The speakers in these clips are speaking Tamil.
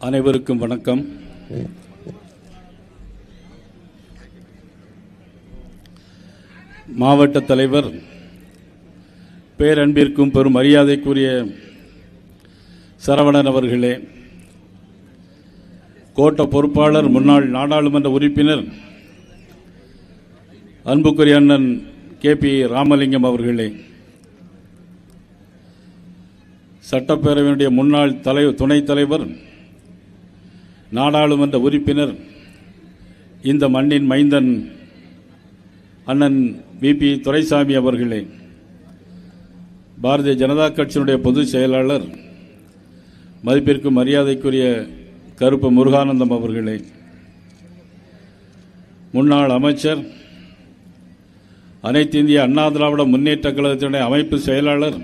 அனைவருக்கும் வணக்கம். மாவட்ட தலைவர் பேரன்பிற்கும் பெரும் மரியாதைக்குரிய சரவணன் அவர்களே கோட்ட பொறுப்பாளர் முன்னாள் நாடாளுமன்ற உறுப்பினர் அன்புக்குரிய அண்ணன் கே பி ராமலிங்கம் அவர்களே சட்டப்பேரவையினுடைய முன்னாள் தலை துணைத் தலைவர் நாடாளுமன்ற உறுப்பினர் இந்த மண்ணின் மைந்தன் அண்ணன் விபி துரைசாமி அவர்களே பாரதிய ஜனதா கட்சியினுடைய பொதுச் செயலாளர் மதிப்பிற்கும் மரியாதைக்குரிய கருப்பு முருகானந்தம் அவர்களே முன்னாள் அமைச்சர் அனைத்து இந்திய அண்ணா திராவிட முன்னேற்ற கழகத்தினுடைய அமைப்பு செயலாளர்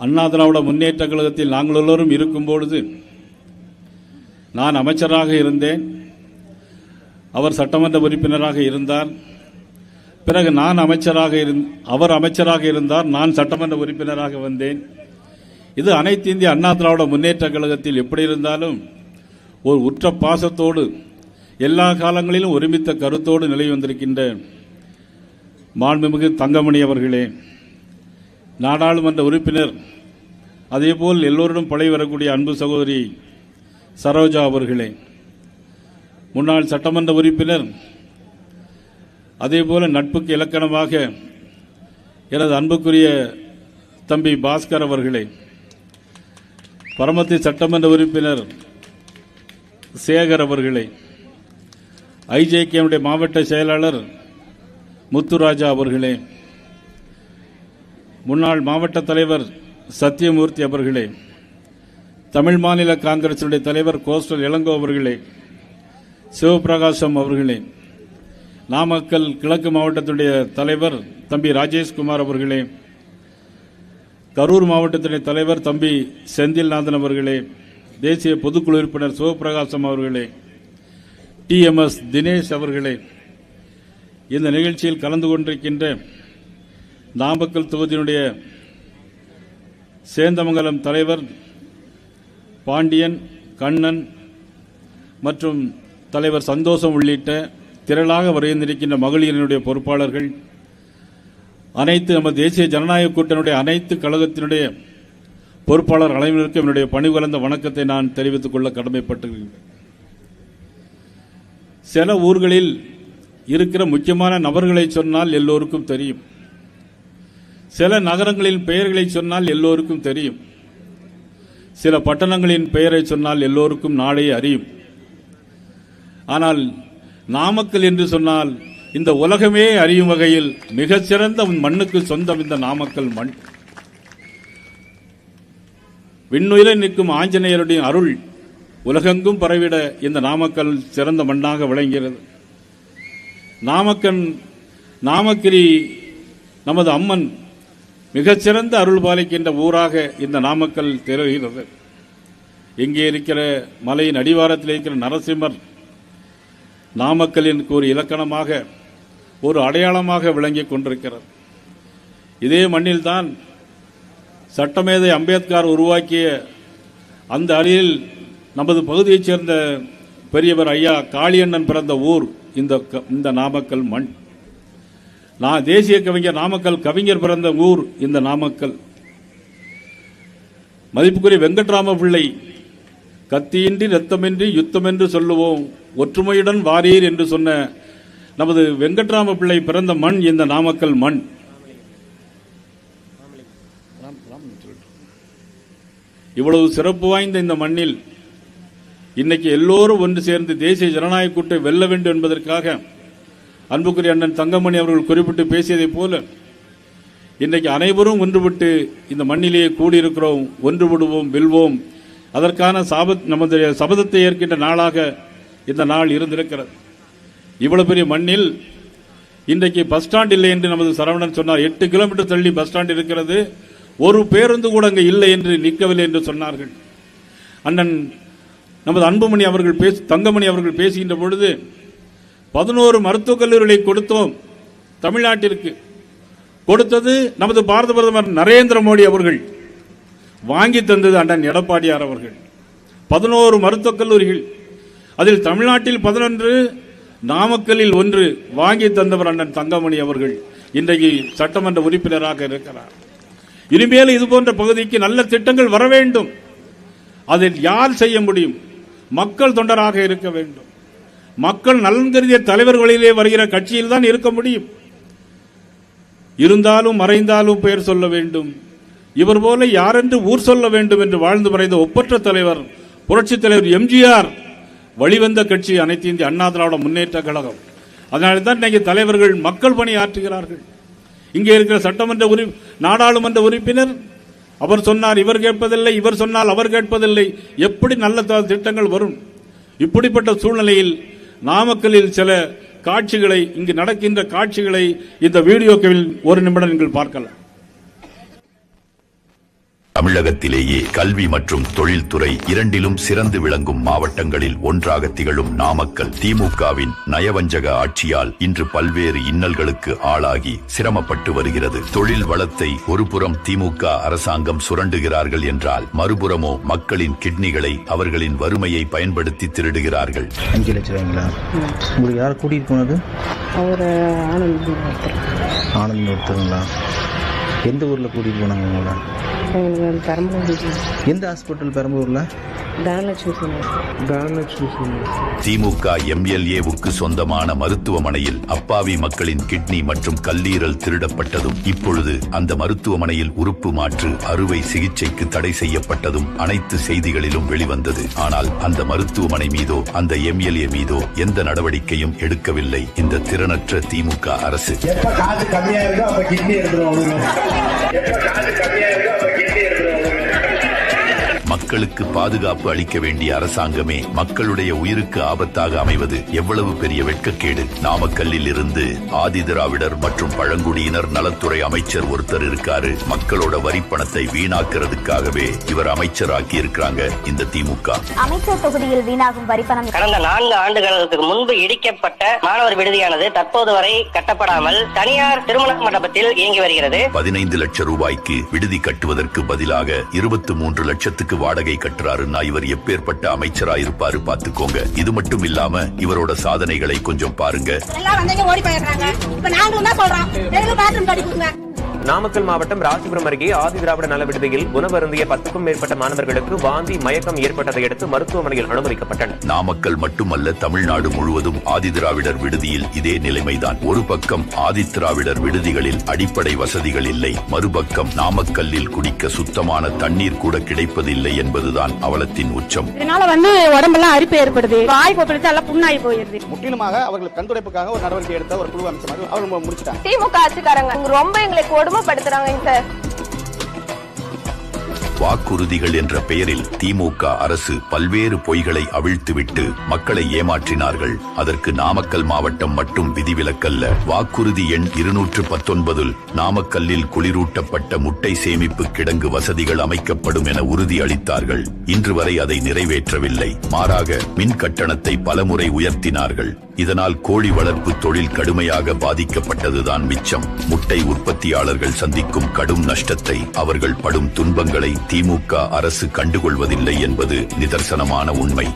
அண்ணா திராவிட முன்னேற்ற கழகத்தில் நாங்கள் எல்லோரும் இருக்கும்பொழுது நான் அமைச்சராக இருந்தேன். அவர் சட்டமன்ற உறுப்பினராக இருந்தார். பிறகு நான் அமைச்சராக இருந் அவர் அமைச்சராக இருந்தார் நான் சட்டமன்ற உறுப்பினராக வந்தேன். இது அனைத்து இந்திய அண்ணா திராவிட முன்னேற்ற கழகத்தில் எப்படி இருந்தாலும் ஒரு உற்ற பாசத்தோடு எல்லா காலங்களிலும் ஒருமித்த கருத்தோடு நிலை வந்திருக்கின்ற மாண்புமிகு தங்கமணி அவர்களே நாடாளுமன்ற உறுப்பினர் அதேபோல் எல்லோரிடம் பழகி வரக்கூடிய அன்பு சகோதரி சரோஜா அவர்களே முன்னாள் சட்டமன்ற உறுப்பினர் அதேபோல நட்புக்கு இலக்கணமாக எனது அன்புக்குரிய தம்பி பாஸ்கர் அவர்களே பரமத்தி சட்டமன்ற உறுப்பினர் சேகர் அவர்களே ஐஜேகேனுடைய மாவட்ட செயலாளர் முத்துராஜா அவர்களே முன்னாள் மாவட்ட தலைவர் சத்யமூர்த்தி அவர்களே தமிழ் மாநில காங்கிரசினுடைய தலைவர் கோஸ்டல் இளங்கோ அவர்களே சிவபிரகாசம் அவர்களே நாமக்கல் கிழக்கு மாவட்டத்துடைய தலைவர் தம்பி ராஜேஷ்குமார் அவர்களே கரூர் மாவட்டத்தினுடைய தலைவர் தம்பி செந்தில்நாதன் அவர்களே தேசிய பொதுக்குழு உறுப்பினர் சிவபிரகாசம் அவர்களே டிஎம்எஸ் தினேஷ் அவர்களே இந்த நிகழ்ச்சியில் கலந்து கொண்டிருக்கின்ற நாமக்கல் தொகுதியினுடைய சேந்தமங்கலம் தலைவர் பாண்டியன் கண்ணன் மற்றும் தலைவர் சந்தோஷம் உள்ளிட்ட திரளாக வருகின்றிருக்கின்ற மகளிரினுடைய பொறுப்பாளர்கள் அனைத்து நம்ம தேசிய ஜனநாயக கூட்டணியுடைய அனைத்து கழகத்தினுடைய பொறுப்பாளர் அனைவருக்கும் என்னுடைய பணிகலந்த வணக்கத்தை நான் தெரிவித்துக் கொள்ள கடமைப்பட்டிருக்கிறேன். சில ஊர்களில் இருக்கிற முக்கியமான நபர்களை சொன்னால் எல்லோருக்கும் தெரியும். சில நகரங்களின் பெயர்களை சொன்னால் எல்லோருக்கும் தெரியும். சில பட்டணங்களின் பெயரை சொன்னால் எல்லோருக்கும் நாளே அறியும். ஆனால் நாமக்கல் என்று சொன்னால் இந்த உலகமே அறியும் வகையில் மிகச்சிறந்த மண்ணுக்கு சொந்தம் இந்த நாமக்கல் மண். விண்ணுயிரை நிற்கும் ஆஞ்சநேயருடைய அருள் உலகெங்கும் பரவிட இந்த நாமக்கல் சிறந்த மண்ணாக விளங்குகிறது. நாமக்கல் நாமக்கிரி நமது அம்மன் மிகச்சிறந்த அருள் பாலிக்கின்ற ஊராக இந்த நாமக்கல் திகழ்கிறது. இங்கே இருக்கிற மலையின் அடிவாரத்தில் இருக்கிற நரசிம்மர் நாமக்கலின் ஒரு இலக்கணமாக ஒரு அடையாளமாக விளங்கிக் கொண்டிருக்கிறது. இதே மண்ணில்தான் சட்டமேதை அம்பேத்கர் உருவாக்கிய அந்த அணியில் நமது பகுதியைச் சேர்ந்த பெரியவர் ஐயா காளியண்ணன் பிறந்த ஊர் இந்த க- இந்த நாமக்கல் மண். நான் தேசிய கவிஞர் நாமக்கல் கவிஞர் பிறந்த ஊர் இந்த நாமக்கல். மதிப்புக்குரிய வெங்கட்ராம பிள்ளை கத்தியின்றி ரத்தமின்றி யுத்தம் என்று சொல்லுவோம் ஒற்றுமையுடன் வாரீர் என்று சொன்ன நமது வெங்கட்ராம பிள்ளை பிறந்த மண் இந்த நாமக்கல் மண். இவ்வளவு சிறப்பு வாய்ந்த இந்த மண்ணில் இன்னைக்கு எல்லோரும் ஒன்று சேர்ந்து தேசிய ஜனநாயக கூட்டை வெல்ல வேண்டும் என்பதற்காக அன்புக்குரிய அண்ணன் தங்கமணி அவர்கள் குறிப்பிட்டு பேசியதைப் போல இன்றைக்கு அனைவரும் ஒன்றுபட்டு இந்த மண்ணிலேயே கூடியிருக்கிறோம் ஒன்றுபடுவோம் வெல்வோம். அதற்கான சாபத் நமது சபதத்தை ஏற்கின்ற நாளாக இந்த நாள் இருந்திருக்கிறது. இவ்வளவு பெரிய மண்ணில் இன்றைக்கு பஸ் ஸ்டாண்ட் இல்லை என்று நமது சரவணன் சொன்னார். எட்டு கிலோமீட்டர் தள்ளி பஸ் ஸ்டாண்ட் இருக்கிறது. ஒரு பேருந்து கூட அங்கே இல்லை என்று நிற்கவில்லை என்று சொன்னார்கள். அண்ணன் நமது அன்புமணி அவர்கள் பேசு தங்கமணி அவர்கள் பேசுகின்ற பொழுது பதினோரு மருத்துவக் கல்லூரிகளை கொடுத்தோம் தமிழ்நாட்டிற்கு. கொடுத்தது நமது பாரத பிரதமர் நரேந்திர மோடி அவர்கள். வாங்கி தந்தது அண்ணன் எடப்பாடியார் அவர்கள். பதினோரு மருத்துவக் கல்லூரிகள். அதில் தமிழ்நாட்டில் பதினொன்று நாமக்கல்லில் ஒன்று வாங்கி தந்தவர் அண்ணன் தங்கமணி அவர்கள் இன்றைக்கு சட்டமன்ற உறுப்பினராக இருக்கிறார். இனிமேல் இது போன்ற பகுதிக்கு நல்ல திட்டங்கள் வர வேண்டும். அதில் யார் செய்ய முடியும்? மக்கள் தொண்டராக இருக்க வேண்டும். மக்கள் நலன் கருதிய தலைவர்களிலே வருகிற கட்சியில் தான் இருக்க முடியும். இருந்தாலும் மறைந்தாலும் பெயர் சொல்ல வேண்டும். இவர் போல யாரென்று ஊர் சொல்ல வேண்டும் என்று வாழ்ந்து மறைந்த ஒப்பற்ற தலைவர் புரட்சித் தலைவர் எம்ஜிஆர் வழிவந்த கட்சி அனைத்து இந்திய அண்ணா திராவிட முன்னேற்ற கழகம். அதனால தான் இன்னைக்கு தலைவர்கள் மக்கள் பணி ஆற்றுகிறார்கள். இங்கே இருக்கிற சட்டமன்ற உறுப்பி நாடாளுமன்ற உறுப்பினர் அவர் சொன்னார் இவர் கேட்பதில்லை இவர் சொன்னால் அவர் கேட்பதில்லை. எப்படி நல்ல த- திட்டங்கள் வரும்? இப்படிப்பட்ட சூழ்நிலையில் நாமக்கல்லில் சில காட்சிகளை இங்கு நடக்கின்ற காட்சிகளை இந்த வீடியோக்களில் ஒரு நிமிடம் நீங்கள் பார்க்கலாம். தமிழகத்திலேயே கல்வி மற்றும் தொழில்துறை இரண்டிலும் சிறந்து விளங்கும் மாவட்டங்களில் ஒன்றாக திகழும் நாமக்கல் திமுகவின் நயவஞ்சக ஆட்சியால் இன்று பல்வேறு இன்னல்களுக்கு ஆளாகி சிரமப்பட்டு வருகிறது. தொழில் வளத்தை ஒருபுறம் திமுக அரசாங்கம் சுரண்டுகிறார்கள் என்றால் மறுபுறமோ மக்களின் கிட்னிகளை அவர்களின் வறுமையை பயன்படுத்தி திருடுகிறார்கள். அஞ்சு லட்ச ரூபாய்ங்களா? உங்களுக்கு யார் கூட்டிகிட்டு போனது? அவர் ஆனந்த் ஒருத்தருங்களா? எந்த ஊரில் கூட்டிகிட்டு போனாங்க உங்களை? எங்களுக்கு பெரம்பலூர். எந்த ஹாஸ்பிட்டல் தனலட்சுமி தனலட்சுமி சொன்னார் திமுக எம்எல்ஏவுக்கு சொந்தமான மருத்துவமனையில் அப்பாவி மக்களின் கிட்னி மற்றும் கல்லீரல் திருடப்பட்டதும் இப்பொழுது அந்த மருத்துவமனையில் உறுப்பு மாற்று அறுவை சிகிச்சைக்கு தடை செய்யப்பட்டதும் அனைத்து செய்திகளிலும் வெளிவந்தது. ஆனால் அந்த மருத்துவமனை மீதோ அந்த எம்எல்ஏ மீதோ எந்த நடவடிக்கையும் எடுக்கவில்லை. இந்த திறனற்ற திமுக அரசு. மக்களுக்கு பாதுகாப்பு அளிக்க வேண்டிய அரசாங்கமே மக்களுடைய உயிருக்கு ஆபத்தாக அமைவது எவ்வளவு பெரிய வெட்கக்கேடு. நாமக்கல்லில் இருந்து ஆதி திராவிடர் மற்றும் பழங்குடியினர் நலத்துறை அமைச்சர் ஒருத்தர் இருக்காரு. மக்களோட வரிப்பணத்தை வீணாக்குறதுக்காகவே இவர் அமைச்சராக்கி இருக்கிறாங்க இந்த திமுக. அமைச்சர் தொகுதியில் வீணாகும் வரிப்பணம் கடந்த நான்கு ஆண்டுகளுக்கு முன்பு இடிக்கப்பட்ட மாணவர் விடுதியானது தற்போது வரை கட்டப்படாமல் தனியார் திருமண மண்டபத்தில் இயங்கி வருகிறது. பதினைந்து லட்சம் ரூபாய்க்கு விடுதி கட்டுவதற்கு பதிலாக இருபத்தி மூன்று லட்சத்துக்கு வாடகை கட்டுறாருன்னா இவர் எப்பேற்பட்ட அமைச்சரா இருப்பாரு பாத்துக்கோங்க இது மட்டும் இல்லாம இவரோட சாதனைகளை கொஞ்சம் பாருங்க. எங்களுக்கு நாமக்கல் மாவட்டம் ராசிபுரம் அருகே ஆதி திராவிட நல விடுதியில் உணவருந்திய பத்துக்கும் மேற்பட்ட மாணவர்களுக்கு வாந்தி மயக்கம் ஏற்பட்டதை அடுத்து மருத்துவமனையில் அனுமதிக்கப்பட்டனர். நாமக்கல் மட்டுமல்ல தமிழ்நாடு முழுவதும் ஆதிதிராவிடர் விடுதியில் இதே நிலைமைதான். ஒரு பக்கம் ஆதிதிராவிடர் விடுதிகளில் அடிப்படை வசதிகள் இல்லை மறுபக்கம் நாமக்கல்லில் குடிக்க சுத்தமான தண்ணீர் கூட கிடைப்பதில்லை என்பதுதான் அவலத்தின் உச்சம். இதனால வந்து உடம்பெல்லாம் அரிப்பு ஏற்படுது. வாய் கொப்பளிச்சு எல்லாம் புண்ணாகி போயிருது. முற்றிலுமாக அவர்கள் கண்துடைப்புக்காக ஒரு நடவடிக்கை எடுத்த ஒரு குழு அமைச்சர். அவர் முடிச்சிட்டாங்க. திமுக ஆட்சிக்காரங்க ரொம்ப எங்களை சிரமப்படுத்துறாங்க சார் வாக்குறுதிகள் என்ற பெயரில் திமுக அரசு பல்வேறு பொய்களை அவிழ்த்துவிட்டு மக்களை ஏமாற்றினார்கள். அதற்கு நாமக்கல் மாவட்டம் மட்டும் விதிவிலக்கல்ல. வாக்குறுதி எண் இருநூற்று பத்தொன்பதில் நாமக்கல்லில் குளிரூட்டப்பட்ட முட்டை சேமிப்பு கிடங்கு வசதிகள் அமைக்கப்படும் என உறுதி அளித்தார்கள் இன்று வரை அதை நிறைவேற்றவில்லை. மாறாக மின் கட்டணத்தை பலமுறை உயர்த்தினார்கள். இதனால் கோழி வளர்ப்பு தொழில் கடுமையாக பாதிக்கப்பட்டதுதான் மிச்சம். முட்டை உற்பத்தியாளர்கள் சந்திக்கும் கடும் நஷ்டத்தை அவர்கள் படும் துன்பங்களை திமுக அரசு கண்டுகொள்வதில்லை என்பது நிதர்சனமான உண்மை.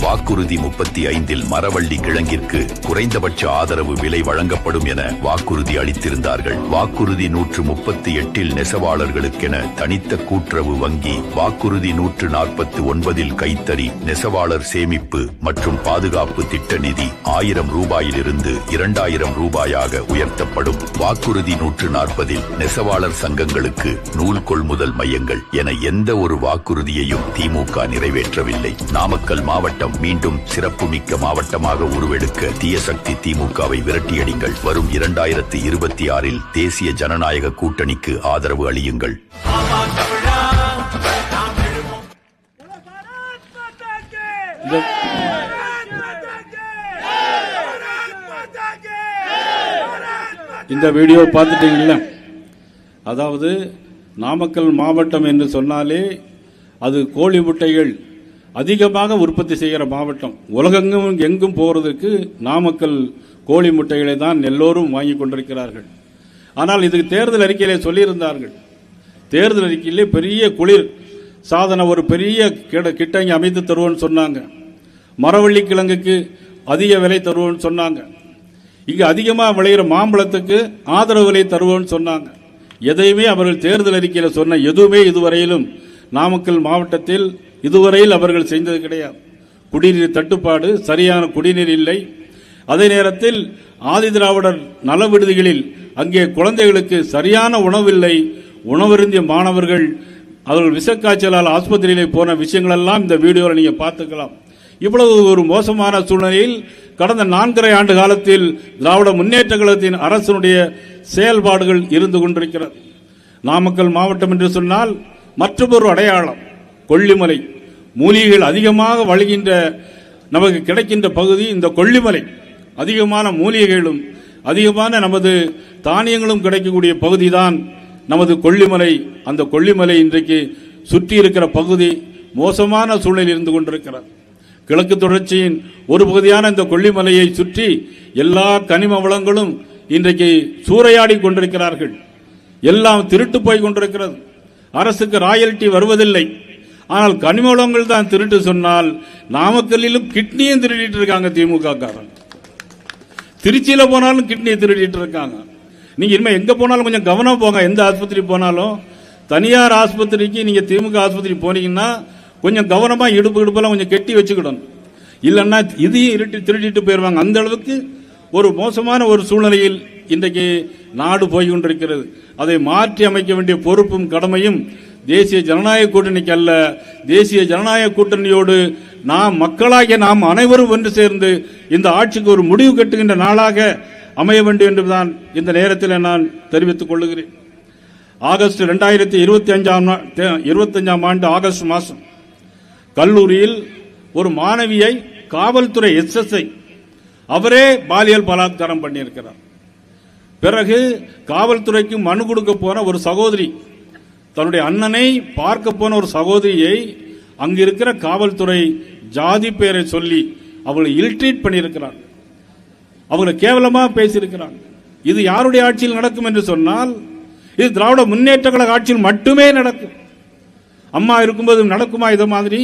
வாக்குறுதி முப்பத்தி ஐந்தில் மரவள்ளி கிழங்கிற்கு குறைந்தபட்ச ஆதரவு விலை வழங்கப்படும் என வாக்குறுதி அளித்திருந்தார்கள். வாக்குறுதி நூற்று முப்பத்தி எட்டில் நெசவாளர்களுக்கென தனித்த கூட்டுறவு வங்கி வாக்குறுதி நூற்று நாற்பத்தி ஒன்பதில் கைத்தறி நெசவாளர் சேமிப்பு மற்றும் பாதுகாப்பு திட்ட நிதி ஆயிரம் ரூபாயிலிருந்து இரண்டாயிரம் ரூபாயாக உயர்த்தப்படும். வாக்குறுதி நூற்று நாற்பதில் நெசவாளர் சங்கங்களுக்கு நூல் கொள்முதல் மையங்கள் என எந்த ஒரு வாக்குறுதியையும் திமுக நிறைவேற்றவில்லை. நாமக்கல் மாவட்டம் மீண்டும் சிறப்புமிக்க மாவட்டமாக உருவெடுக்க தீயசக்தி திமுகவை விரட்டியடிங்கள். வரும் இரண்டாயிரத்தி இருபத்தி ஆறில் தேசிய ஜனநாயக கூட்டணிக்கு ஆதரவு அளியுங்கள். இந்த இந்த வீடியோ பார்த்துட்டீங்கல்ல? அதாவது நாமக்கல் மாவட்டம் என்று சொன்னாலே அது கோழி முட்டைகள் அதிகமாக உற்பத்தி செய்கிற மாவட்டம். உலகெங்கும் எங்கும் போகிறதுக்கு நாமக்கல் கோழி முட்டைகளை தான் எல்லோரும் வாங்கி கொண்டிருக்கிறார்கள். ஆனால் இதுக்கு தேர்தல் அறிக்கையிலே சொல்லியிருந்தார்கள். தேர்தல் அறிக்கையிலே பெரிய குளிர் சாதனை ஒரு பெரிய கிட- கிட்ட அமைத்து தருவோம்னு சொன்னாங்க. மரவள்ளி கிழங்குக்கு அதிக விலை தருவோம்னு சொன்னாங்க. இங்கே அதிகமாக விளையிற மாம்பழத்துக்கு ஆதரவு விலை தருவோம்னு சொன்னாங்க. எதையுமே அவர்கள் தேர்தல் அறிக்கையில் சொன்ன எதுவுமே இதுவரையிலும் நாமக்கல் மாவட்டத்தில் இதுவரையில் அவர்கள் செய்தது கிடையாது. குடிநீர் தட்டுப்பாடு சரியான குடிநீர் இல்லை. அதே நேரத்தில் ஆதிதிராவிடர் நல விடுதிகளில் அங்கே குழந்தைகளுக்கு சரியான உணவில்லை உணவருந்திய மாணவர்கள் அவர்கள் விஷக்காய்ச்சலால் ஆஸ்பத்திரியிலே போன விஷயங்களெல்லாம் இந்த வீடியோவில் நீங்கள் பார்த்துக்கலாம். இவ்வளவு ஒரு மோசமான சூழ்நிலையில் கடந்த நான்கரை ஆண்டு காலத்தில் திராவிட முன்னேற்ற கழகத்தின் அரசினுடைய செயல்பாடுகள் இருந்து கொண்டிருக்கிறது. நாமக்கல் மாவட்டம் என்று சொன்னால் மற்றொரு அடையாளம் கொல்லிமலை. மூலிகைகள் அதிகமாக வழிகின்ற நமக்கு கிடைக்கின்ற பகுதி இந்த கொல்லிமலை. அதிகமான மூலிகைகளும் அதிகமான நமது தானியங்களும் கிடைக்கக்கூடிய பகுதிதான் நமது கொல்லிமலை. அந்த கொல்லிமலை இன்றைக்கு சுற்றி இருக்கிற பகுதி மோசமான சூழ்நிலையில் இருந்து கொண்டிருக்கிறது. கிழக்கு தொடர்ச்சியின் ஒரு பகுதியான இந்த கொல்லிமலையை சுற்றி எல்லா கனிம வளங்களும் இன்றைக்கு சூறையாடி கொண்டிருக்கிறார்கள். எல்லாம் திருட்டு போய் கொண்டிருக்கிறது. அரசுக்கு ராயல்டி வருவதில்லை. ஆனால் கனிம வளங்கள் தான் திருட்டு சொன்னால் நாமக்கல்லிலும் கிட்னியும் திருடிட்டு இருக்காங்க திமுக காரன். திருச்சியில் போனாலும் கிட்னியை திருடிட்டு இருக்காங்க. நீங்க இனிமேல் எங்க போனாலும் கொஞ்சம் கவனம் போங்க. எந்த ஆஸ்பத்திரி போனாலும். தனியார் ஆஸ்பத்திரிக்கு நீங்க திமுக ஆஸ்பத்திரி போனீங்கன்னா கொஞ்சம் கவனமா இடுப்பு இடுப்பெல்லாம் கொஞ்சம் கெட்டி வச்சுக்கிடணும். இல்லைன்னா இதையும் இருட்டி திருடிட்டு போயிடுவாங்க. அந்த அளவுக்கு ஒரு மோசமான ஒரு சூழ்நிலையில் இன்றைக்கு நாடு போய் கொண்டிருக்கிறது அதை மாற்றி அமைக்க வேண்டிய பொறுப்பும் கடமையும் தேசிய ஜனநாயக கூட்டணிக்கு அல்ல. தேசிய ஜனநாயக கூட்டணியோடு நாம் மக்களாகிய நாம் அனைவரும் ஒன்று சேர்ந்து இந்த ஆட்சிக்கு ஒரு முடிவு கட்டுகின்ற நாளாக அமைய வேண்டும் என்றுதான் இந்த நேரத்தில் நான் தெரிவித்துக் கொள்ளுகிறேன். ஆகஸ்ட் ரெண்டாயிரத்தி இருபத்தி அஞ்சாம் இருபத்தஞ்சாம் ஆண்டு ஆகஸ்ட் மாதம் கல்லூரியில் ஒரு மாணவியை காவல்துறை எஸ்எஸ்ஐ அவரே பாலியல் பலாத்காரம் பண்ணியிருக்கிறார். பிறகு காவல்துறைக்கு மனு கொடுக்க போன ஒரு சகோதரி தன்னுடைய அண்ணனை பார்க்க போன ஒரு சகோதரியை அங்க இருக்கிற காவல்துறை ஜாதி பெயரை சொல்லி அவளை இல்ட்ரீட் பண்ணியிருக்கிறார். அவங்களை கேவலமாக பேசியிருக்கிறாங்க இது யாருடைய ஆட்சியில் நடக்கும் என்று சொன்னால் இது திராவிட முன்னேற்ற கழக ஆட்சியில் மட்டுமே நடக்கும். அம்மா இருக்கும்போது நடக்குமா இது மாதிரி?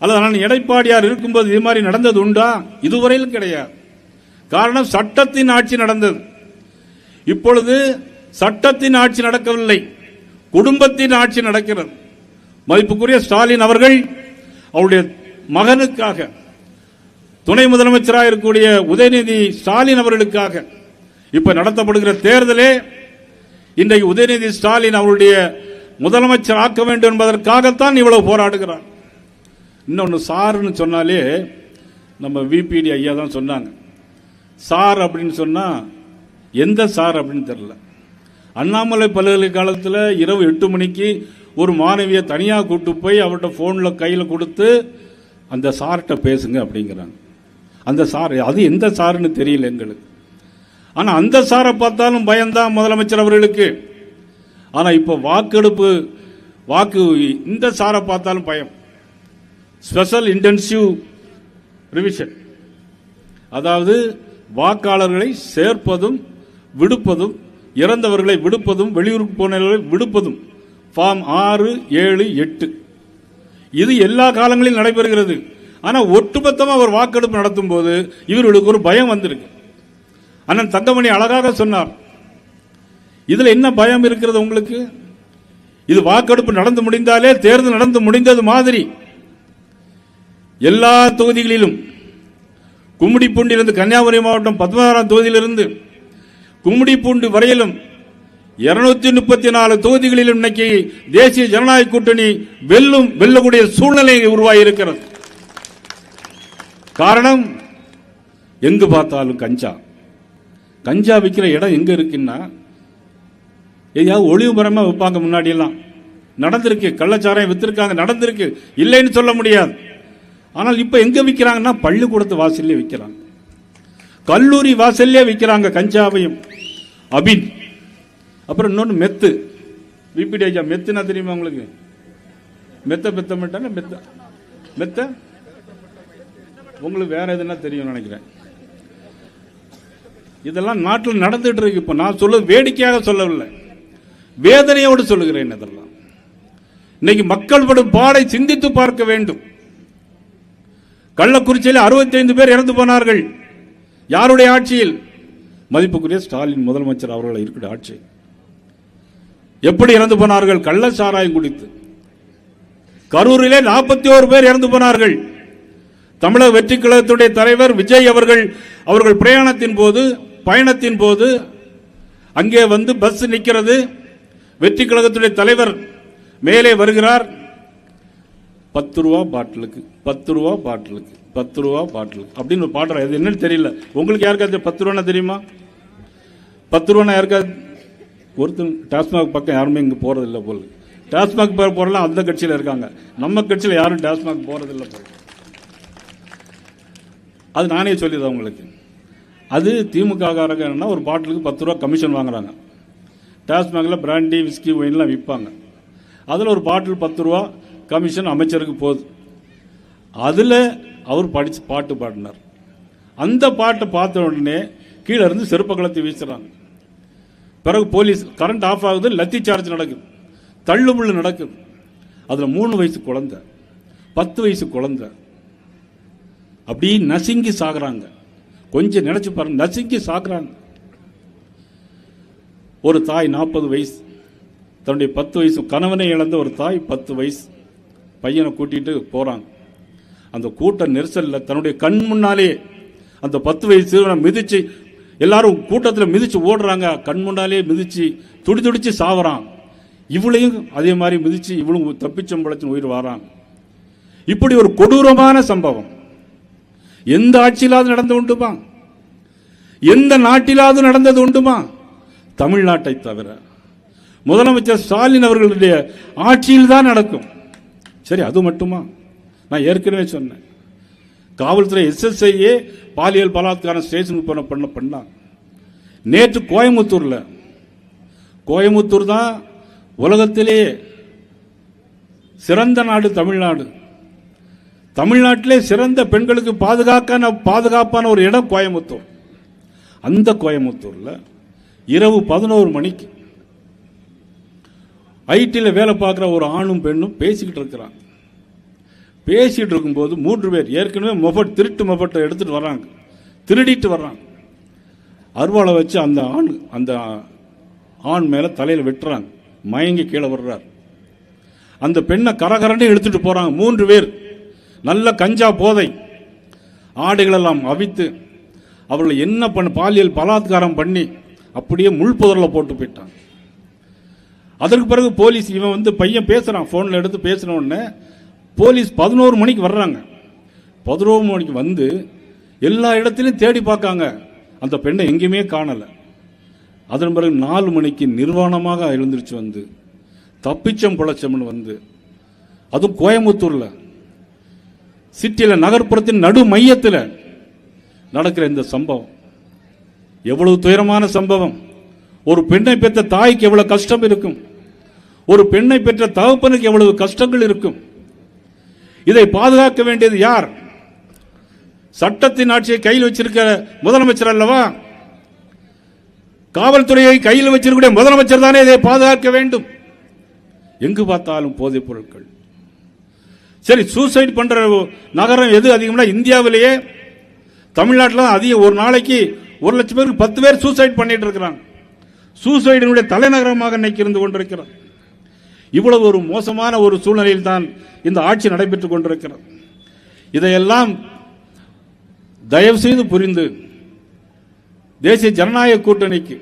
அல்லது நான் எடைப்பாடியார் இருக்கும்போது இது மாதிரி நடந்தது உண்டா? இதுவரையிலும் கிடையாது. காரணம் சட்டத்தின் ஆட்சி நடந்தது. இப்பொழுது சட்டத்தின் ஆட்சி நடக்கவில்லை. குடும்பத்தின் ஆட்சி நடக்கிறது. மதிப்புக்குரிய ஸ்டாலின் அவர்கள் அவருடைய மகனுக்காக துணை முதலமைச்சராக இருக்கக்கூடிய உதயநிதி ஸ்டாலின் அவர்களுக்காக இப்ப நடத்தப்படுகிற தேர்தலே இன்றைக்கு உதயநிதி ஸ்டாலின் அவருடைய முதலமைச்சர் ஆக்க வேண்டும் என்பதற்காகத்தான் இவ்வளவு போராடுகிறார். இன்னொன்று சார்னு சொன்னாலே நம்ம விபிடி ஐயா தான் சொன்னாங்க. சார் அப்படின்னு சொன்னால் எந்த சார் அப்படின்னு தெரியல. அண்ணாமலை பல்கலைக்கழகத்தில் இரவு எட்டு மணிக்கு ஒரு மாணவியை தனியாக கூட்டு போய் அவர்கிட்ட ஃபோனில் கையில் கொடுத்து அந்த சார்கிட்ட பேசுங்க அப்படிங்கிறாங்க. அந்த சார் அது எந்த சாருன்னு தெரியல எங்களுக்கு. ஆனால் அந்த சாரை பார்த்தாலும் பயம்தான் முதலமைச்சர் அவர்களுக்கு. ஆனால் இப்போ வாக்கெடுப்பு வாக்கு இந்த சாரை பார்த்தாலும் பயம். ஸ்பெஷல் இன்டென்சிவ் ரிவிஷன் அதாவது வாக்காளர்களை சேர்ப்பதும் விடுப்பதும் இறந்தவர்களை விடுப்பதும் வெளியூருக்கு போனவர்களை விடுப்பதும். ஃபார்ம் ஆறு ஏழு எட்டு. இது எல்லா காலங்களிலும் நடைபெறுகிறது. ஆனால் ஒட்டுமொத்தமாக ஒரு வாக்கெடுப்பு நடத்தும் போது இவர்களுக்கு ஒரு பயம் வந்திருக்கு. அண்ணன் தங்கமணி அழகாக சொன்னார். இதில் என்ன பயம் இருக்கிறது உங்களுக்கு? இது வாக்கெடுப்பு நடந்து முடிந்தாலே தேர்தல் நடந்து முடிந்தது மாதிரி. எல்லா தொகுதிகளிலும் கும்மிடிப்பூண்டிலிருந்து கன்னியாகுமரி மாவட்டம் பதினாறாம் தொகுதியிலிருந்து கும்மிடிப்பூண்டு வரையிலும் இருநூத்தி முப்பத்தி நாலு தொகுதிகளிலும் இன்னைக்கு தேசிய ஜனநாயக கூட்டணி வெல்லும் வெல்லக்கூடிய சூழ்நிலை உருவாகி இருக்கிறது காரணம் எங்கு பார்த்தாலும் கஞ்சா. கஞ்சா விற்கிற இடம் எங்க இருக்குன்னா எதையாவது ஒளிவு விற்பாங்க முன்னாடி எல்லாம் நடந்திருக்கு கள்ளச்சாராயம் விற்றுருக்காங்க நடந்திருக்கு. இல்லைன்னு சொல்ல முடியாது. ஆனால் இப்போ எங்கே விற்கிறாங்கன்னா பள்ளிக்கூடத்து வாசல்லே விற்கிறாங்க கல்லூரி வாசல்லே விற்கிறாங்க கஞ்சாவையும். அபின். அப்புறம் இன்னொன்று மெத்து. விபிடி ஐயா மெத்துனா தெரியுமா உங்களுக்கு? மெத்த பெத்த மாட்டாங்க மெத்த. மெத்த? உங்களுக்கு வேற எதுனா தெரியும் நினைக்கிறேன். இதெல்லாம் நாட்டில் நடந்துட்டு இருக்கு. இப்போ நான் சொல்ல வேடிக்கையாக சொல்லவில்லை. வேதனையோடு சொல்லுகிறேன் அதெல்லாம் இன்னைக்கு மக்கள் படும் பாடை சிந்தித்து பார்க்க வேண்டும். கள்ளக்குறிச்சியில் 65 பேர் இறந்து போனார்கள். யாருடைய ஆட்சியில்? மதிப்புக்குரிய ஸ்டாலின் முதலமைச்சர் அவர்கள் இருக்கிற ஆட்சி. எப்படி இறந்து போனார்கள்? கள்ள சாராயம் குடித்து. கரூரிலே 41 பேர் இறந்து போனார்கள். தமிழக வெற்றி கழகத்துடைய தலைவர் விஜய் அவர்கள் அவர்கள் பிரயாணத்தின் போது பயணத்தின் போது அங்கே வந்து பஸ் நிற்கிறது. வெற்றி கழகத்துடைய தலைவர் மேலே வருகிறார். பத்து ரூபா பாட்டிலுக்கு பத்து ரூபா பாட்டிலுக்கு பத்து ரூபா பாட்டிலுக்கு. அப்படின்னு ஒரு பாடுற அது என்னன்னு தெரியல. உங்களுக்கு யாருக்காவது பத்து ரூபானா தெரியுமா? பத்து ரூபானா யாருக்காவது? ஒருத்தர் டாஸ்மாக் பக்கம் யாருமே இங்கே போகிறதில்ல போல். டாஸ்மாக் பேர் போறலாம் அந்த கட்சியில் இருக்காங்க. நம்ம கட்சியில் யாரும் டாஸ்மாக் போகிறதில்ல போல். அது நானே சொல்லிடுறேன் உங்களுக்கு. அது திமுக காரங்கன்னா ஒரு பாட்டிலுக்கு பத்து ரூபா கமிஷன் வாங்குறாங்க. டாஸ்மாகில் பிராண்டி விஸ்கி ஒயின்லாம் விற்பாங்க அதில் ஒரு பாட்டில் பத்து ரூபா கமிஷன் அமைச்சருக்கு போகுது அதில் அவர் படித்து பாட்டு பாடினார். அந்த பாட்டை பார்த்த உடனே கீழே இருந்து செருப்ப கலத்தி வீசுகிறாங்க பிறகு போலீஸ் கரண்ட் ஆஃப் ஆகுது லத்தி சார்ஜ் நடக்குது. தள்ளுமுள்ளு நடக்குது. அதில் மூணு வயசு குழந்த பத்து வயசு குழந்த. அப்படியே நசுங்கி சாகுறாங்க. கொஞ்சம் நினச்சி பாருங்க நசுங்கி சாகுறாங்க. ஒரு தாய் நாற்பது வயசு தன்னுடைய பத்து வயசு கணவனை இழந்த ஒரு தாய் பத்து வயசு பையனை கூட்டிகிட்டு போகிறாங்க அந்த கூட்ட நெரிசலில் தன்னுடைய கண் முன்னாலே அந்த பத்து வயசு சிறுவனை மிதித்து எல்லாரும் கூட்டத்தில் மிதித்து ஓடுறாங்க. கண் முன்னாலே மிதித்து துடி துடித்து சாவறான். இவளையும் அதே மாதிரி மிதித்து இவளும் தப்பிச்சம்பளத்தின் உயிர் வாராங்க. இப்படி ஒரு கொடூரமான சம்பவம். எந்த ஆட்சியிலாவது நடந்து உண்டுமா? எந்த நாட்டிலாவது நடந்தது உண்டுமா? தமிழ்நாட்டை தவிர. முதலமைச்சர் ஸ்டாலின் அவர்களுடைய ஆட்சியில் தான் நடக்கும். சரி அது மட்டுமா? நான் ஏற்கனவே சொன்னேன். காவல்துறை எஸ்எஸ்ஐயே பாலியல் பலாத்காரம் ஸ்டேஷனுக்கு பண்ண பண்ண. பண்ணாங்க நேற்று கோயம்புத்தூரில் கோயம்புத்தூர் தான் உலகத்திலேயே சிறந்த நாடு தமிழ்நாடு. தமிழ்நாட்டிலே சிறந்த பெண்களுக்கு பாதுகாக்கான பாதுகாப்பான ஒரு இடம் கோயம்புத்தூர். அந்த கோயம்புத்தூரில் இரவு பதினோரு மணிக்கு. ஐடியில் வேலை பார்க்குற ஒரு ஆணும் பெண்ணும் பேசிக்கிட்டு இருக்கிறாங்க. பேசிகிட்டு இருக்கும்போது மூன்று பேர் ஏற்கனவே மொபட் திருட்டு மொபட்டை எடுத்துகிட்டு வர்றாங்க. திருடிட்டு வர்றாங்க. அருவாளை வச்சு அந்த ஆண் அந்த ஆண் மேலே தலையில் வெட்டுறாங்க. மயங்கி கீழே வர்றார். அந்த பெண்ணை கரகரண்டு எடுத்துகிட்டு போகிறாங்க மூன்று பேர். நல்ல கஞ்சா போதை. ஆடைகளெல்லாம் அவித்து அவர்களை என்ன பண்ண பாலியல் பலாத்காரம் பண்ணி அப்படியே முள் புதரில் போட்டு போயிட்டாங்க. அதற்கு பிறகு போலீஸ் இவன் வந்து பையன் பேசுகிறான் ஃபோனில் எடுத்து பேசின உடனே போலீஸ் பதினோரு மணிக்கு வர்றாங்க. பதினோரு மணிக்கு வந்து எல்லா இடத்துலையும் தேடி பார்க்காங்க. அந்த பெண்ணை எங்கேயுமே காணலை. அதன் பிறகு நாலு மணிக்கு நிர்வாணமாக எழுந்திருச்சு வந்து தப்பிச்சம் பிழைச்சம்னு வந்து அதுவும் கோயம்புத்தூரில் சிட்டியில் நகர்ப்புறத்தின் நடு மையத்தில் நடக்கிற இந்த சம்பவம். எவ்வளவு துயரமான சம்பவம். ஒரு பெண்ணை பெற்ற தாய்க்கு எவ்வளவு கஷ்டம் இருக்கும். ஒரு பெண்ணை பெற்ற தகப்பனுக்கு எவ்வளவு கஷ்டங்கள் இருக்கும். இதை பாதுகாக்க வேண்டியது யார்? சட்டத்தின் ஆட்சியை கையில் வச்சிருக்கிற முதலமைச்சர் அல்லவா? காவல்துறையை கையில் வச்சிருக்கிற முதலமைச்சர் தானே இதை பாதுகாக்க வேண்டும். எங்கு பார்த்தாலும் போதைப் பொருட்கள். சரி சூசைட் பண்ற நகரம் எது அதிகம்னா இந்தியாவிலேயே தமிழ்நாட்டில் தான் அதிகம் ஒரு நாளைக்கு ஒரு லட்சம் பேருக்கு பத்து பேர் சூசைட் பண்ணிட்டு இருக்கிறாங்க சூசைடினுடைய தலைநகரமாக இன்னைக்கு இருந்து கொண்டிருக்கிறார் இவ்வளவு ஒரு மோசமான ஒரு சூழ்நிலையில் தான் இந்த ஆட்சி நடைபெற்றுக் கொண்டிருக்கிறது. இதையெல்லாம் தயவு செய்து புரிந்து தேசிய ஜனநாயக கூட்டணிக்கு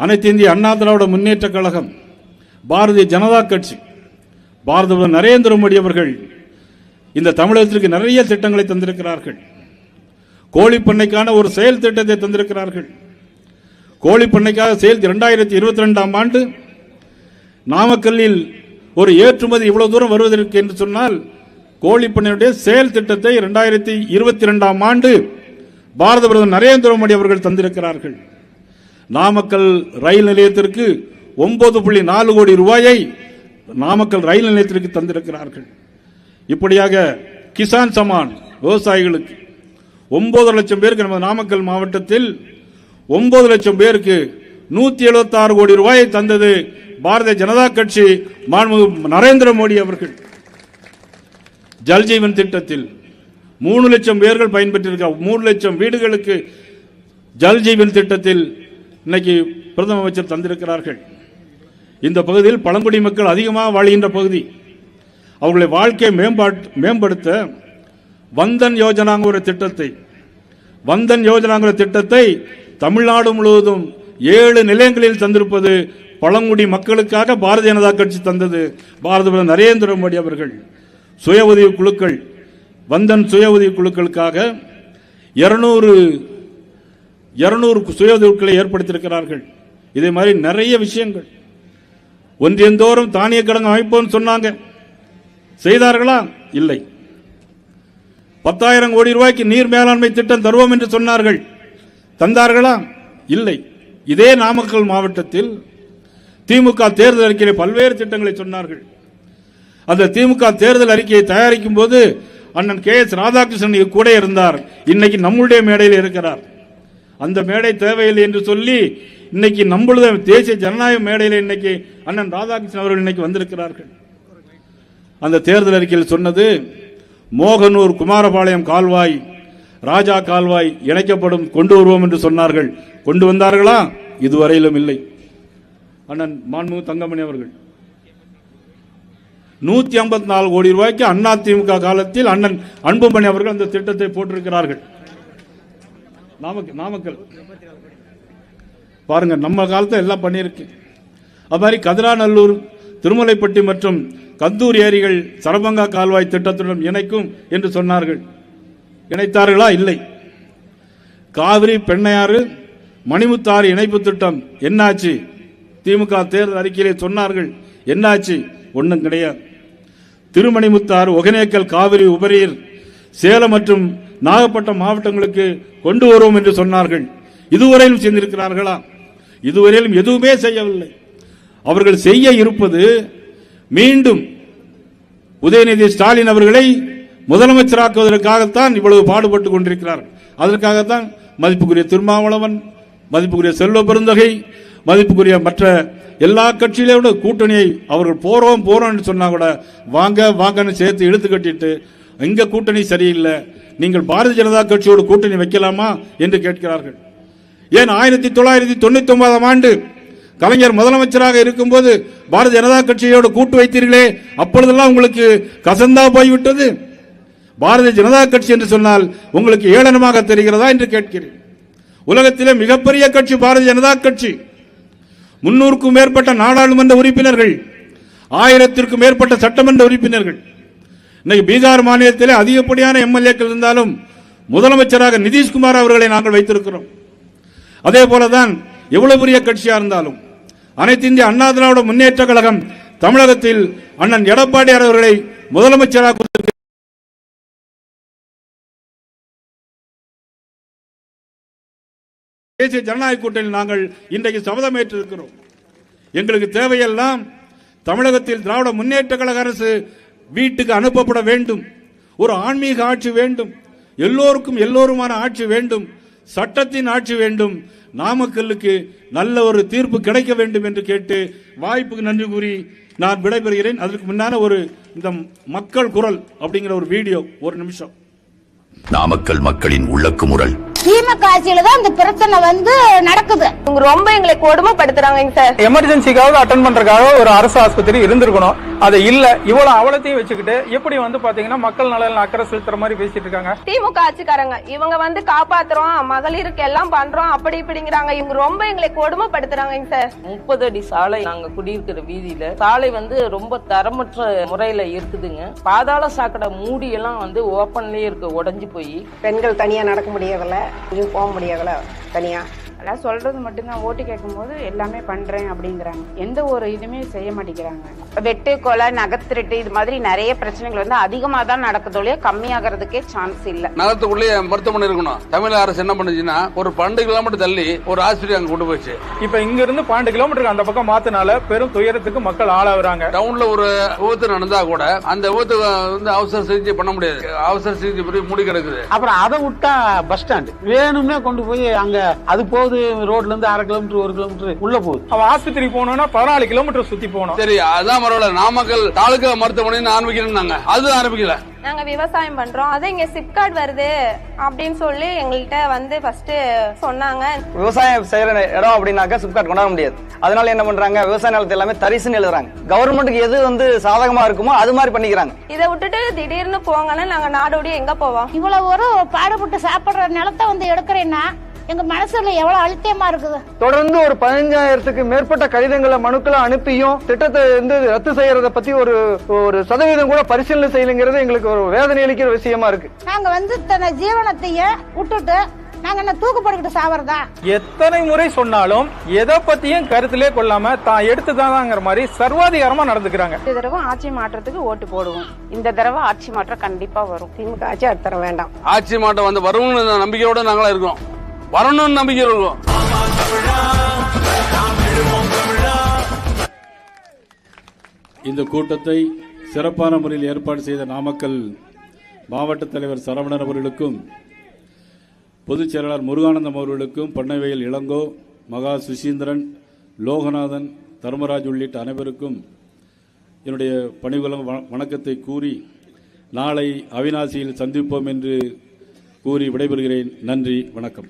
அனைத்து இந்திய அண்ணா திராவிட முன்னேற்ற கழகம் பாரதிய ஜனதா கட்சி பாரத நரேந்திர மோடி அவர்கள் இந்த தமிழகத்திற்கு நிறைய திட்டங்களை தந்திருக்கிறார்கள். கோழி பண்ணைக்கான ஒரு செயல் திட்டத்தை தந்திருக்கிறார்கள். கோழி பண்ணைக்காக செயல் இரண்டாயிரத்தி இருபத்தி ரெண்டாம் ஆண்டு நாமக்கல்லில் ஒரு ஏற்றுமதி இவ்வளவு தூரம் வருவதற்கு என்று சொன்னால் கோழி பண்ணையுடைய செயல் திட்டத்தை இரண்டாயிரத்தி இருபத்தி ரெண்டாம் ஆண்டு பாரத பிரதமர் நரேந்திர மோடி அவர்கள் தந்திருக்கிறார்கள். நாமக்கல் ரயில் நிலையத்திற்கு ஒன்பது புள்ளி நாலு கோடி ரூபாயை நாமக்கல் ரயில் நிலையத்திற்கு தந்திருக்கிறார்கள். இப்படியாக கிசான் சமான் விவசாயிகளுக்கு ஒன்பது லட்சம் பேருக்கு நமது நாமக்கல் மாவட்டத்தில் ஒன்பது லட்சம் பேருக்கு நூத்தி எழுபத்தி ஆறு கோடி ரூபாயை தந்தது பாரதிய ஜனதா கட்சி மாண்புமிகு நரேந்திர மோடி அவர்கள். ஜல்ஜீவன் திட்டத்தில் மூணு லட்சம் பேர்கள் பயன்பெற்றிருக்க மூணு லட்சம் வீடுகளுக்கு ஜல்ஜீவன் திட்டத்தில் இன்னைக்கு பிரதம அமைச்சர் தந்திருக்கிறார்கள். இந்த பகுதியில் பழங்குடி மக்கள் அதிகமாக வாழ்கின்ற பகுதி. அவர்களுடைய வாழ்க்கையை மேம்பாட் மேம்படுத்த வந்தன் யோஜனாங்கிற திட்டத்தை வந்தன் யோஜனாங்கிற திட்டத்தை தமிழ்நாடு முழுவதும் ஏழு நிலையங்களில் தந்திருப்பது பழங்குடி மக்களுக்காக பாரதிய ஜனதா கட்சி தந்தது. பாரத பிரதமர் நரேந்திர மோடி அவர்கள் சுய உதவி குழுக்கள் வந்தன் சுய உதவி குழுக்களுக்காக இருநூறு இருநூறு சுய உதவிகளை ஏற்படுத்தியிருக்கிறார்கள். இதே மாதிரி நிறைய விஷயங்கள். ஒன்றியந்தோறும் தானிய கிடங்கு அமைப்போம்னு சொன்னாங்க. செய்தார்களா? இல்லை. பத்தாயிரம் கோடி ரூபாய்க்கு நீர் மேலாண்மை திட்டம் தருவோம் என்று சொன்னார்கள். தந்தார்களா? இல்லை. இதே நாமக்கல் மாவட்டத்தில் திமுக தேர்தல் அறிக்கையில் பல்வேறு திட்டங்களை சொன்னார்கள். அந்த திமுக தேர்தல் அறிக்கையை தயாரிக்கும் போது அண்ணன் கே எஸ் ராதாகிருஷ்ணன் கூட இருந்தார். இன்னைக்கு நம்முடைய மேடையில் இருக்கிறார். அந்த மேடை தேவையில்லை என்று சொல்லி இன்னைக்கு நம்மளுடைய தேசிய ஜனநாயக மேடையில் இன்னைக்கு அண்ணன் ராதாகிருஷ்ணன் அவர்கள் இன்னைக்கு வந்திருக்கிறார்கள். அந்த தேர்தல் அறிக்கையில் சொன்னது மோகனூர் குமாரபாளையம் கால்வாய் ராஜா கால்வாய் இணைக்கப்படும் கொண்டு வருவோம் என்று சொன்னார்கள். கொண்டு வந்தார்களா? இதுவரையிலும் இல்லை. அண்ணன் மாண்பு தங்கமணி அவர்கள். நூத்தி ஐம்பத்தி நாலு கோடி ரூபாய்க்கு அண்ணா திமுக காலத்தில் அண்ணன் அன்புமணி அவர்கள் அந்த திட்டத்தை போட்டிருக்கிறார்கள். நாமக்கல் நாமக்கல். பாருங்க நம்ம காலத்தில் எல்லாம் பண்ணியிருக்கு. அது மாதிரி கதிராநல்லூர் திருமலைப்பட்டி மற்றும் கந்தூர் ஏரிகள் சரபங்கா கால்வாய் திட்டத்துடன் இணைக்கும் என்று சொன்னார்கள். இணைத்தார்களா? இல்லை. காவிரி பெண்ணையாறு மணிமுத்தாறு இணைப்பு திட்டம் என்னாச்சு? திமுக தேர்தல் அறிக்கையிலே சொன்னார்கள். என்னாச்சு? ஒன்றும் கிடையாது. திருமணிமுத்தாறு ஒகனேக்கல் காவிரி உபரியில் சேலம் மற்றும் நாகப்பட்டினம் மாவட்டங்களுக்கு கொண்டு வருவோம் என்று சொன்னார்கள். இதுவரையிலும் செய்திருக்கிறார்களா? இதுவரையிலும் எதுவுமே செய்யவில்லை. அவர்கள் செய்ய இருப்பது மீண்டும் உதயநிதி ஸ்டாலின் அவர்களை முதலமைச்சராக்குவதற்காகத்தான் இவ்வளவு பாடுபட்டுக் கொண்டிருக்கிறார்கள் அதற்காகத்தான் மதிப்புக்குரிய திருமாவளவன் மதிப்புக்குரிய செல்வ பெருந்தகை மதிப்புக்குரிய மற்ற எல்லா கட்சியிலோட கூட்டணியை அவர்கள் போறோம் போறோம்னு சொன்னா கூட வாங்க வாங்கன்னு சேர்த்து இழுத்து கட்டிட்டு எங்க கூட்டணி சரியில்லை. நீங்கள் பாரதிய ஜனதா கட்சியோடு கூட்டணி வைக்கலாமா? என்று கேட்கிறார்கள். ஏன் ஆயிரத்தி தொள்ளாயிரத்தி தொண்ணூத்தி ஒன்பதாம் ஆண்டு கலைஞர் முதலமைச்சராக இருக்கும்போது பாரதிய ஜனதா கட்சியோடு கூட்டு வைத்தீர்களே அப்பொழுதெல்லாம் உங்களுக்கு கசந்தா போய்விட்டது. பாரதிய ஜனதா கட்சி என்று சொன்னால் உங்களுக்கு ஏளனமாக தெரிகிறதா என்று கேட்கிறேன். உலகத்திலே மிகப்பெரிய கட்சி பாரதிய ஜனதா கட்சி. முன்னூறுக்கும் மேற்பட்ட நாடாளுமன்ற உறுப்பினர்கள் ஆயிரத்திற்கும் மேற்பட்ட சட்டமன்ற உறுப்பினர்கள். இன்னைக்கு பீகார் மாநிலத்திலே அதிகப்படியான எம்எல்ஏக்கள் இருந்தாலும் முதலமைச்சராக நிதிஷ்குமார் அவர்களை நாங்கள் வைத்திருக்கிறோம். அதே போலதான் எவ்வளவு பெரிய கட்சியா இருந்தாலும் அனைத்து இந்திய அண்ணா திராவிட முன்னேற்ற கழகம் தமிழகத்தில் அண்ணன் எடப்பாடியார் அவர்களை முதலமைச்சராக தேசிய ஜனநாயக கூட்டணியில் நாங்கள் இன்றைக்கு சபதம் ஏற்றிருக்கிறோம். எங்களுக்கு தேவையெல்லாம் தமிழகத்தில் திராவிட முன்னேற்ற கழக அரசு வீட்டுக்கு அனுப்பப்பட வேண்டும். ஒரு ஆன்மீக ஆட்சி வேண்டும். எல்லோருக்கும் எல்லோருமான ஆட்சி வேண்டும். சட்டத்தின் ஆட்சி வேண்டும். நாமக்கல்லுக்கு நல்ல ஒரு தீர்ப்பு கிடைக்க வேண்டும் என்று கேட்டு வாய்ப்புக்கு நன்றி கூறி நான் விடைபெறுகிறேன். அதற்கு முன்னான ஒரு இந்த மக்கள் குரல் அப்படிங்கிற ஒரு வீடியோ ஒரு நிமிஷம். நாமக்கல் மக்களின் உள்ளக்குமுறல் திமுக ஆட்சியில தான் இந்த பிரச்சனை வந்து நடக்குது. இவங்க ரொம்ப எங்களை கொடுமைப்படுத்துறாங்க சார். எமர்ஜென்சிக்காவது அட்டன் பண்றதுக்காக ஒரு அரசு ஆஸ்பத்திரி இருந்திருக்கணும். அது இல்ல இவ்வளவு அவலத்தையும் வச்சுக்கிட்டு எப்படி வந்து பாத்தீங்கன்னா மக்கள் நலன் அக்கறை செலுத்துற மாதிரி பேசிட்டு இருக்காங்க. திமுக ஆட்சிக்காரங்க இவங்க வந்து காப்பாத்துறோம் மகளிருக்கு எல்லாம் பண்றோம் அப்படி இப்படிங்கிறாங்க. இவங்க ரொம்ப எங்களை கொடுமைப்படுத்துறாங்க சார். முப்பது அடி சாலை நாங்க குடியிருக்கிற வீதியில சாலை வந்து ரொம்ப தரமற்ற முறையில இருக்குதுங்க. பாதாள சாக்கடை மூடி எல்லாம் வந்து ஓப்பன்லயே இருக்கு உடைஞ்சு போய். பெண்கள் தனியா நடக்க முடியவில்லை. இது போக முடியாதுல தனியா. எல்லாம் சொல்றது மட்டும்தான் ஓட்டு கேட்கும்போது எல்லாமே பண்றேன் அப்படிங்கிறாங்க. எந்த ஒரு இதுவுமே செய்ய மாட்டேங்கிறாங்க. வெட்டு கொலை நகத்திருட்டு இது மாதிரி நிறைய பிரச்சனைகள் வந்து அதிகமா தான் நடக்குதோ இல்லையா கம்மியாகிறதுக்கே சான்ஸ் இல்ல. நகரத்துக்குள்ளேயே மருத்துவமனை இருக்கணும். தமிழக அரசு என்ன பண்ணுச்சுன்னா ஒரு பன்னெண்டு கிலோமீட்டர் தள்ளி ஒரு ஆஸ்பத்திரி அங்க கொண்டு போச்சு இப்ப இங்க இருந்து பன்னெண்டு கிலோமீட்டருக்கு அந்த பக்கம் மாத்தினால பெரும் துயரத்துக்கு மக்கள் ஆளாகிறாங்க. டவுன்ல ஒரு விபத்து நடந்தா கூட அந்த விபத்து வந்து அவசர சிகிச்சை பண்ண முடியாது. அவசர சிகிச்சை பிரிவு மூடி கிடக்குது. அப்புறம் அதை விட்டா பஸ் ஸ்டாண்ட் வேணும்னே கொண்டு போய் அங்க அது போகுது போகும்போது ரோட்ல இருந்து அரை கிலோமீட்டர் ஒரு கிலோமீட்டர் உள்ள போகுது. அவன் ஆஸ்பத்திரி போகணும்னா பதினாலு கிலோமீட்டர் சுத்தி போகணும். சரி அதான் பரவாயில்ல. நாமக்கல் தாலுகா மருத்துவமனை ஆரம்பிக்கணும்னாங்க. அது ஆரம்பிக்கல. நாங்க விவசாயம் பண்றோம். அது இங்க சிப்கார்டு வருது அப்படின்னு சொல்லி எங்கள்கிட்ட வந்து ஃபர்ஸ்ட் சொன்னாங்க. விவசாயம் செய்யற இடம் அப்படின்னாக்கா சிப்காட் கொண்டாட முடியாது. அதனால என்ன பண்றாங்க? விவசாய நிலத்தை எல்லாமே தரிசுன்னு எழுதுறாங்க. கவர்மெண்ட்டுக்கு எது வந்து சாதகமா இருக்குமோ அது மாதிரி பண்ணிக்கிறாங்க. இதை விட்டுட்டு திடீர்னு போங்கன்னா நாங்க நாடோடி எங்க போவோம்? இவ்வளவு ஒரு பாடுபட்டு சாப்பிடுற நிலத்தை வந்து எடுக்கிறேன்னா எங்க மனசுல எவ்வளவு அழுத்தமா இருக்குது? தொடர்ந்து ஒரு பதினஞ்சாயிரத்துக்கு மேற்பட்ட கடிதங்களை மனுக்களை அனுப்பியும் திட்டத்தை வந்து ரத்து செய்யறத பத்தி ஒரு ஒரு சதவீதம் கூட பரிசீலனை செய்யலைங்கிறது எங்களுக்கு ஒரு வேதனை அளிக்கிற விஷயமா இருக்கு. நாங்க வந்து தன ஜீவனத்தையே விட்டுட்டு நாங்க என்ன தூக்கு போட்டுக்கிட்டு சாவறதா? எத்தனை முறை சொன்னாலும் எதை பத்தியும் கருத்திலே கொள்ளாம தான் எடுத்துதாங்கிற மாதிரி சர்வாதிகாரமா நடந்துக்கிறாங்க. இந்த தடவை ஆட்சி மாற்றத்துக்கு ஓட்டு போடுவோம். இந்த தடவை ஆட்சி மாற்றம் கண்டிப்பா வரும். திமுக ஆட்சி அடுத்த தர வேண்டாம். ஆட்சி மாட்டம் வந்து வரும்னு நம்பிக்கையோட நாங்களா இருக்கோம் வரணும்னு நம்பிக்கை இந்த கூட்டத்தை சிறப்பான முறையில் ஏற்பாடு செய்த நாமக்கல் மாவட்ட தலைவர் சரவணன் அவர்களுக்கும் பொதுச் செயலாளர் முருகானந்தம் அவர்களுக்கும் பண்ணைவயல் இளங்கோ மகா சுசீந்திரன் லோகநாதன் தர்மராஜ் உள்ளிட்ட அனைவருக்கும் என்னுடைய பணிகுலம் வ- வணக்கத்தை கூறி நாளை அவிநாசியில் சந்திப்போம் என்று கூறி விடைபெறுகிறேன். நன்றி வணக்கம்.